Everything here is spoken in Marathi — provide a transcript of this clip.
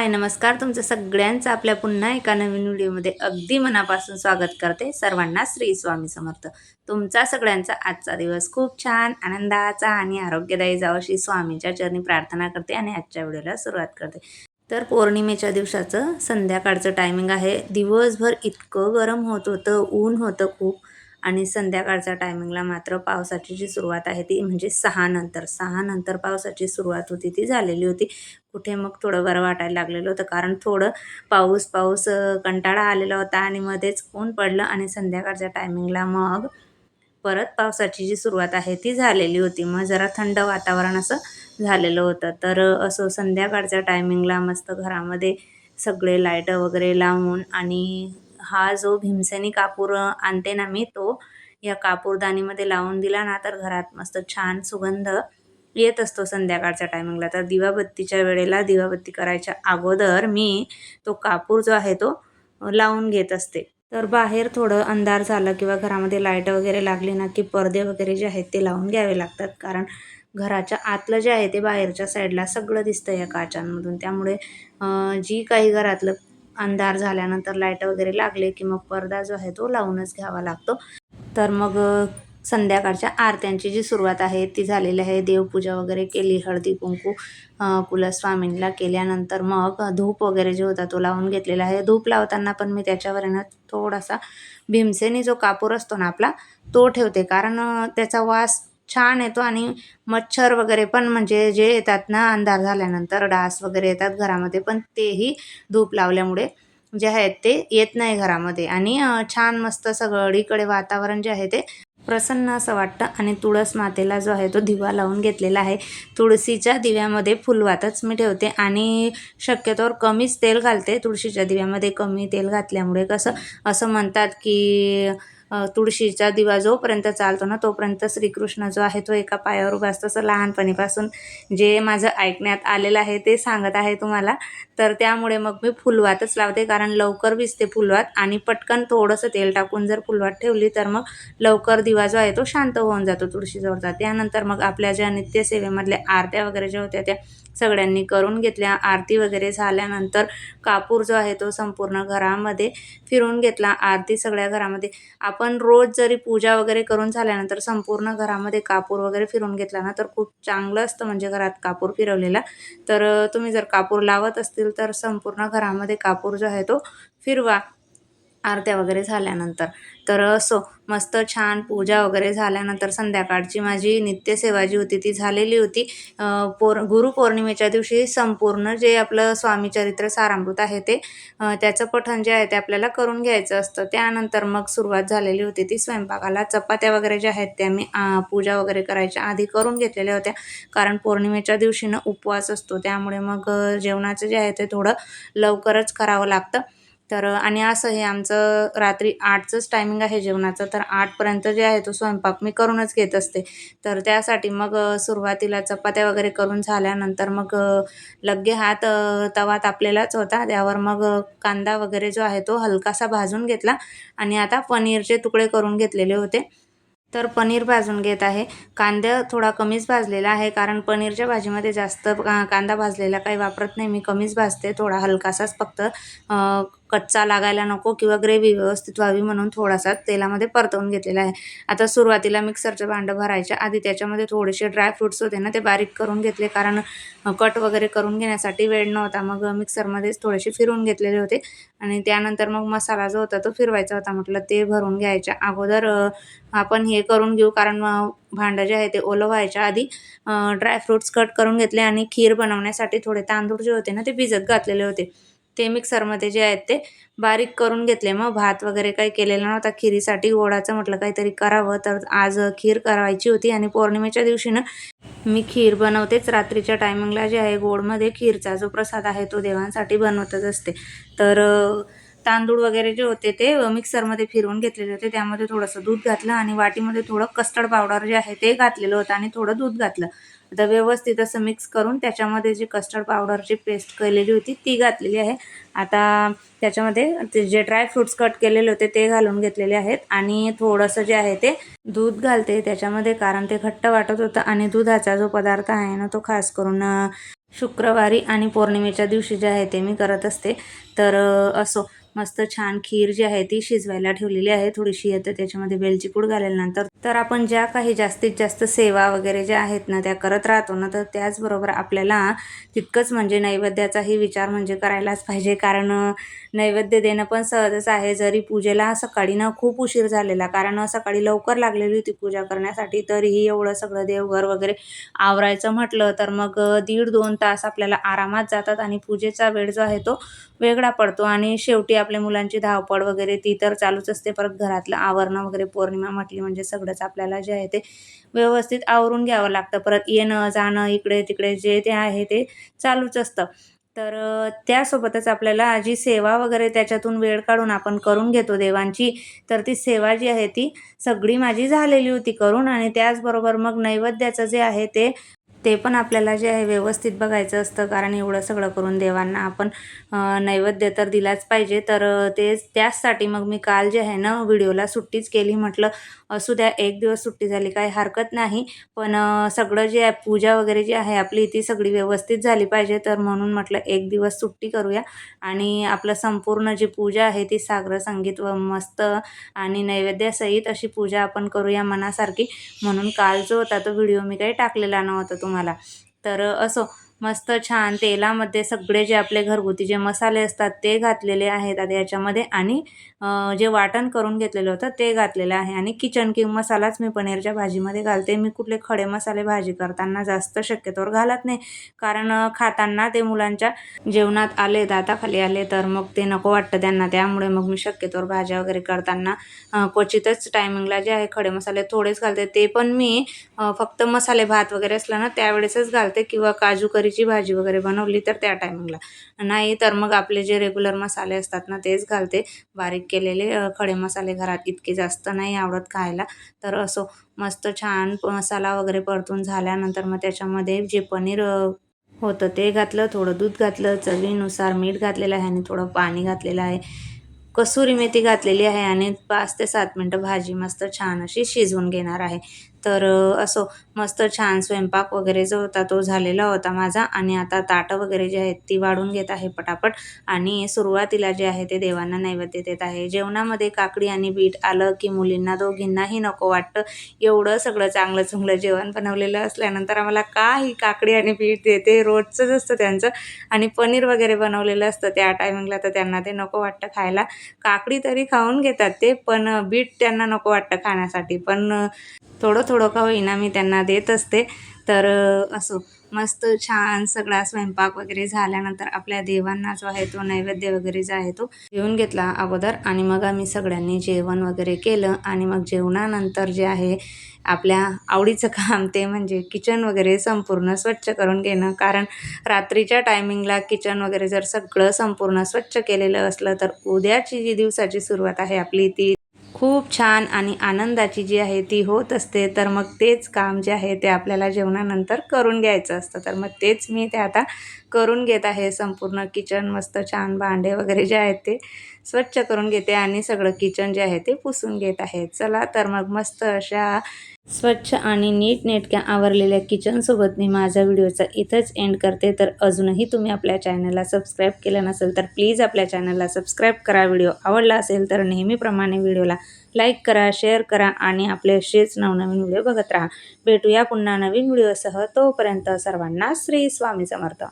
हाय नमस्कार. तुमचं सगळ्यांचं आपल्या पुन्हा एका नवीन व्हिडिओमध्ये अगदी मनापासून स्वागत करते सर्वांना श्री स्वामी समर्थ. तुमचा सगळ्यांचा आजचा दिवस खूप छान आनंदाचा आणि आरोग्यदायी जावं अशी स्वामीच्या चरणी प्रार्थना करते आणि आजच्या व्हिडिओला सुरुवात करते. तर पौर्णिमेच्या दिवसाचं संध्याकाळचं टायमिंग आहे. दिवसभर इतकं गरम होत होतं ऊन होतं खूप आणि संध्याकाळच्या टायमिंगला मात्र पावसाची जी सुरुवात आहे ती म्हणजे सहा नंतर सहा नंतर पावसाची सुरुवात होती ती झालेली होती. कुठे मग थोडं बरं वाटायला लागलेलं होतं. कारण थोडं पाऊस पाऊस कंटाळा आलेला होता आणि मध्येच ऊन पडलं आणि संध्याकाळच्या टायमिंगला मग परत पावसाची जी सुरुवात आहे ती झालेली होती. मग जरा थंड वातावरण असं झालेलं होतं. तर असं संध्याकाळच्या टायमिंगला मस्त घरामध्ये सगळे लाइट वगैरे लावून आणि हा जो भीमसेनी कापूर आणते ना मी तो या कापूरदानीमध्ये लावून दिला ना तर घरात मस्त छान सुगंध येत असतो संध्याकाळच्या टायमिंगला तर दिवाबत्तीच्या वेळेला दिवाबत्ती करायच्या अगोदर मी तो कापूर जो आहे तो लावून घेत असते. तर बाहेर थोडं अंधार झालं किंवा घरामध्ये लाइट वगैरे लागली ना की पडदे वगैरे जे आहेत ते लावून घ्यावे लागतात. कारण घराच्या आतलं जे आहे ते बाहेरच्या साईडला सगळं दिसतं या काचांमधून. त्यामुळे जी काही घरातलं अंधार झाल्यानंतर लाइट वगैरे लागले की मग पडदा जो आहे तो लावूनच घ्यावा लागतो. तर मग संध्याकाळच्या आरत्यांची जी सुरुवात आहे ती झालेली आहे. देवपूजा वगैरे केली हळदी कुंकू कुलस्वामींना केल्यानंतर मग धूप वगैरे जो होता तो लावून घेतलेला आहे. धूप लावताना पण मी त्याच्यावर आहे ना थोडासा भीमसेनी जो कापूर असतो ना आपला तो ठेवते. कारण त्याचा वास छान येतो आणि मच्छर वगैरे पण म्हणजे जे येतात ना अंधार झाल्यानंतर डास वगैरे येतात घरामध्ये पण तेही धूप लावल्यामुळे जे आहेत ते येत नाही घरामध्ये. आणि छान मस्त सगळीकडे वातावरण जे आहे ते प्रसन्न असं वाटतं. आणि तुळस मातेला जो आहे तो दिवा लावून घेतलेला आहे. तुळशीच्या दिव्यामध्ये फुलवातच मी ठेवते. आणि शक्यतोवर कमीच तेल घालते. तुळशीच्या दिव्यामध्ये कमी तेल घातल्यामुळे कसं असं म्हणतात की तुळशीचा दिवा जोपर्यंत चालतो ना तोपर्यंत श्रीकृष्ण जो आहे तो एका पायावर उभा असतो. असं लहानपणीपासून जे माझं ऐकण्यात आलेलं आहे ते सांगत आहे तुम्हाला. तर त्यामुळे मग मी फुलवातच लावते कारण लवकर भिजते फुलवात. आणि पटकन थोडंसं तेल टाकून जर फुलवात ठेवली तर मग लवकर दिवा जो आहे तो शांत होऊन जातो तुळशीजवळचा त्यानंतर मग आपल्या ज्या नित्यसेवेमधल्या आरत्या वगैरे ज्या होत्या त्या सगळ्यांनी करून घेतल्या. आरती वगैरे झाल्यानंतर कापूर जो आहे तो संपूर्ण घरामध्ये फिरून घेतला. आरती सगळ्या घरामध्ये आप आपण रोज जरी पूजा वगैरे करून झाल्यानंतर संपूर्ण घरामध्ये कापूर वगैरे फिरून घेतला ना तर खूप चांगलं असतं म्हणजे घरात कापूर फिरवलेला. तर तुम्ही जर कापूर लावत असतील तर संपूर्ण घरामध्ये कापूर जो आहे तो फिरवा. आरत्या वगैरे झाल्यानंतर. तर असो मस्त छान पूजा वगैरे झाल्यानंतर संध्याकाळची माझी नित्यसेवा जी होती ती झालेली होती. पौर गुरुपौर्णिमेच्या दिवशी संपूर्ण जे आपलं स्वामीचरित्र सारामृत आहे ते त्याचं पठण जे आहे ते आपल्याला करून घ्यायचं असतं. त्यानंतर मग सुरुवात झालेली होती ती स्वयंपाकाला. चपात्या वगैरे ज्या आहेत त्या मी पूजा वगैरे करायच्या आधी करून घेतलेल्या होत्या. कारण पौर्णिमेच्या दिवशी ना उपवास असतो त्यामुळे मग जेवणाचं जे आहे ते थोडं लवकरच करावं लागतं. तर आणि असं हे आमचं रात्री आठचंच टायमिंग आहे जेवणाचं. तर आठपर्यंत जे आहे तो स्वयंपाक मी करूनच घेत असते. तर त्यासाठी मग सुरुवातीला चपात्या वगैरे करून झाल्यानंतर मग लगे हात तवा तापलेलाच होता. त्यावर मग कांदा वगैरे जो आहे तो हलकासा भाजून घेतला. आणि आता पनीरचे तुकडे करून घेतलेले होते. तर पनीर भाजून घेत आहे. कांदा थोडा कमीच भाजलेला आहे कारण पनीरच्या भाजीमध्ये जास्त का कांदा भाजलेला काही वापरत नाही. मी कमीच भाजते. थोडा हलकासाच फक्त कच्चा लागायला नको किंवा ग्रेव्ही व्यवस्थित व्हावी म्हणून थोडासा तेलामध्ये परतवून घेतलेला आहे. आता सुरुवातीला मिक्सरचं भांडं भरायच्या आधी त्याच्यामध्ये थोडेसे ड्रायफ्रुट्स होते ना ते बारीक करून घेतले. कारण कट वगैरे करून घेण्यासाठी वेळ नव्हता. मग मिक्सरमध्येच थोडेसे फिरून घेतलेले होते. आणि त्यानंतर मग मसाला जो होता तो फिरवायचा होता. म्हटलं ते भरून घ्यायच्या अगोदर आपण हे करून घेऊ. कारण भांडं जे आहे ते ओलं व्हायच्या आधी ड्रायफ्रुट्स कट करून घेतले आणि खीर बनवण्यासाठी थोडे तांदूळ जे होते ना ते भिजत घातलेले होते. ते मिक्सरमध्ये जे आहेत ते बारीक करून घेतले. मग भात वगैरे काही केलेला नव्हता. खिरीसाठी गोडाचं म्हटलं काहीतरी करावं. तर आज खीर करायची होती आणि पौर्णिमेच्या दिवशी ना मी खीर बनवतेच. रात्रीच्या टायमिंगला जे आहे गोडमध्ये खीरचा जो प्रसाद आहे तो देवांसाठी बनवतच असते. तर तांदूळ वगैरे जे होते ते मिक्सरमध्ये फिरवून घेतलेले होते. त्यामध्ये थोडंसं दूध घातलं आणि वाटीमध्ये थोडं कस्टर्ड पावडर जे आहे ते घातलेलं होतं आणि थोडं दूध घातलं. आता व्यवस्थित असं मिक्स करून त्याच्यामध्ये जी कस्टर्ड पावडरची पेस्ट केलेली होती ती घातलेली आहे. आता त्याच्यामध्ये ते जे ड्रायफ्रुट्स कट केलेले होते ते घालून घेतलेले आहेत. आणि थोडंसं जे आहे ते दूध घालते त्याच्यामध्ये कारण ते घट्ट वाटत होतं. आणि दुधाचा जो पदार्थ आहे ना तो खास करून शुक्रवारी आणि पौर्णिमेच्या दिवशी जे आहे ते मी करत असते. तर असो मस्त छान खीर जी आहे ती शिजवायला ठेवलेली आहे. थोडीशी येतं त्याच्यामध्ये वेलची पूड घातल्यानंतर तर आपण ज्या काही जास्तीत जास्त सेवा वगैरे ज्या आहेत ना त्या करत राहतो ना तर त्याचबरोबर आपल्याला तितकंच म्हणजे नैवेद्याचाही विचार म्हणजे करायलाच पाहिजे. कारण नैवेद्य देणं पण सहजच आहे. जरी पूजेला सकाळी ना खूप उशीर झालेला कारण सकाळी लवकर लागलेली होती पूजा करण्यासाठी तरीही एवढं सगळं देवघर वगैरे आवरायचं म्हटलं तर मग दीड दोन तास आपल्याला आरामात जातात आणि पूजेचा वेळ जो आहे तो वेगळा पडतो. आणि शेवटी आपल्या मुलांची धावपळ वगैरे ती तर चालूच असते. परत घरातलं आवरणं वगैरे पौर्णिमा म्हटली म्हणजे सगळंच आपल्याला जे आहे ते व्यवस्थित आवरून घ्यावं लागतं. परत येणं जाणं इकडे तिकडे जे ते आहे ते चालूच असतं. तर त्यासोबतच आपल्याला जी सेवा वगैरे त्याच्यातून वेळ काढून आपण करून घेतो देवांची तर ती सेवा जी आहे ती सगळी माझी झालेली होती करून आणि त्याचबरोबर मग नैवेद्याचं जे आहे ते ते पण आपल्याला जे आहे व्यवस्थित बघायचं असतं कारण एवढं सगळं करून देवांना आपण नैवेद्य तर दिलाच पाहिजे. तर ते त्याचसाठी मग मी काल जे आहे ना व्हिडिओला सुट्टीच केली. म्हटलं असू द्या एक दिवस सुट्टी झाली काही हरकत नाही. पण सगळं जे आहे पूजा वगैरे जी आहे आपली ती सगळी व्यवस्थित झाली पाहिजे. तर म्हणून म्हटलं एक दिवस सुट्टी करूया. आणि आपलं संपूर्ण जी पूजा आहे ती सागर संगीत व मस्त आणि नैवेद्यासहित अशी पूजा आपण करूया मनासारखी. म्हणून काल जो होता तो व्हिडिओ मी काही टाकलेला नव्हता. तो तुम्हाला. तर असो मस्त छान तेलामध्ये सगळे जे आपले घरगुती जे मसाले असतात ते घातलेले आहेत आता याच्यामध्ये. आणि जे वाटण करून घेतलेलं होतं ते घातलेलं आहे. आणि किचन किंग मसालाच मी पनीरच्या भाजीमध्ये घालते. मी कुठले खडे मसाले भाजी करताना जास्त शक्यतोवर घालत नाही. कारण खाताना ते मुलांच्या जेवणात आले दाताखाली आले तर मग ते नको वाटतं त्यांना. त्यामुळे मग मी शक्यतोवर भाज्या वगैरे करताना क्वचितच टायमिंगला जे आहे खडे मसाले थोडेच घालते. ते पण मी फक्त मसाले भात वगैरे असला ना त्यावेळेसच घालते किंवा काजू करी करीची भाजी वगैरे बनवली तर त्या टायमिंगला. नाही तर मग आपले जे रेग्युलर मसाले असतात ना तेच घालते. बारीक केलेले खडे मसाले घरात इतके जास्त नाही आवडत खायला. तर असो मस्त छान मसाला वगैरे परतून झाल्यानंतर मग त्याच्यामध्ये जे पनीर होतं ते घातलं थोडं दूध घातलं चवीनुसार मीठ घातलेलं आहे आणि थोडं पाणी घातलेलं आहे. कसुरी मेथी घातलेली आहे आणि पाच ते सात मिनटं भाजी मस्त छान अशी शिजवून घेणार आहे. तर असो मस्त छान स्वयंपाक वगैरे जो होता तो झालेला होता माझा आणि आता ताटं वगैरे जे आहेत ती वाढून घेत आहे पटापट आणि सुरुवातीला जे आहे ते देवांना नैवेद्य देत आहे. जेवणामध्ये काकडी आणि बीट आलं की मुलींना दोघींनाही नको वाटतं. एवढं सगळं चांगलं चुंगलं जेवण बनवलेलं असल्यानंतर आम्हाला का ही काकडी आणि बीट देते रोजचंच असतं त्यांचं आणि पनीर वगैरे बनवलेलं असतं त्या टायमिंगला तर त्यांना ते नको वाटतं खायला. काकडी तरी खाऊन घेतात ते पण बीट त्यांना नको वाटतं खाण्यासाठी. पण थोडं थोडं का होईना मी त्यांना देत असते. तर असो मस्त छान सगळा स्वयंपाक वगैरे झाल्यानंतर आपल्या देवांना जो आहे तो नैवेद्य वगैरे जो आहे तो घेऊन घेतला अगोदर आणि मग आम्ही सगळ्यांनी जेवण वगैरे केलं आणि मग जेवणानंतर जे आहे आपल्या आवडीचं काम ते म्हणजे किचन वगैरे संपूर्ण स्वच्छ करून घेणं. कारण रात्रीच्या टायमिंगला किचन वगैरे जर सगळं संपूर्ण स्वच्छ केलेलं असलं तर उद्याची जी दिवसाची सुरुवात आहे आपली ती खूप छान आणि आनंदाची जी आहे ती होत असते. तर मग तेच काम जे आहे ते आपल्याला जेवणानंतर करून घ्यायचं असतं. तर मग तेच मी ते आता करून घेत आहे. संपूर्ण किचन मस्त छान भांडे वगैरे जे आहेत ते स्वच्छ करून घेते आणि सगळं किचन जे आहे ते पुसून घेत आहे. चला तर मग मस्त अशा स्वच्छ आणि नीटनेटक्या आवरलेल्या किचनसोबत मी माझ्या व्हिडिओचा इथंच एंड करते. तर अजूनही तुम्ही आपल्या चॅनलला सबस्क्राईब केलं नसेल तर प्लीज आपल्या चॅनलला सबस्क्राईब करा. व्हिडिओ आवडला असेल तर नेहमीप्रमाणे व्हिडिओला लाईक करा शेअर करा आणि आपले असेच नवनवीन व्हिडिओ बघत राहा. भेटूया पुन्हा नवीन व्हिडिओसह. तोपर्यंत सर्वांना श्री स्वामी समर्थ.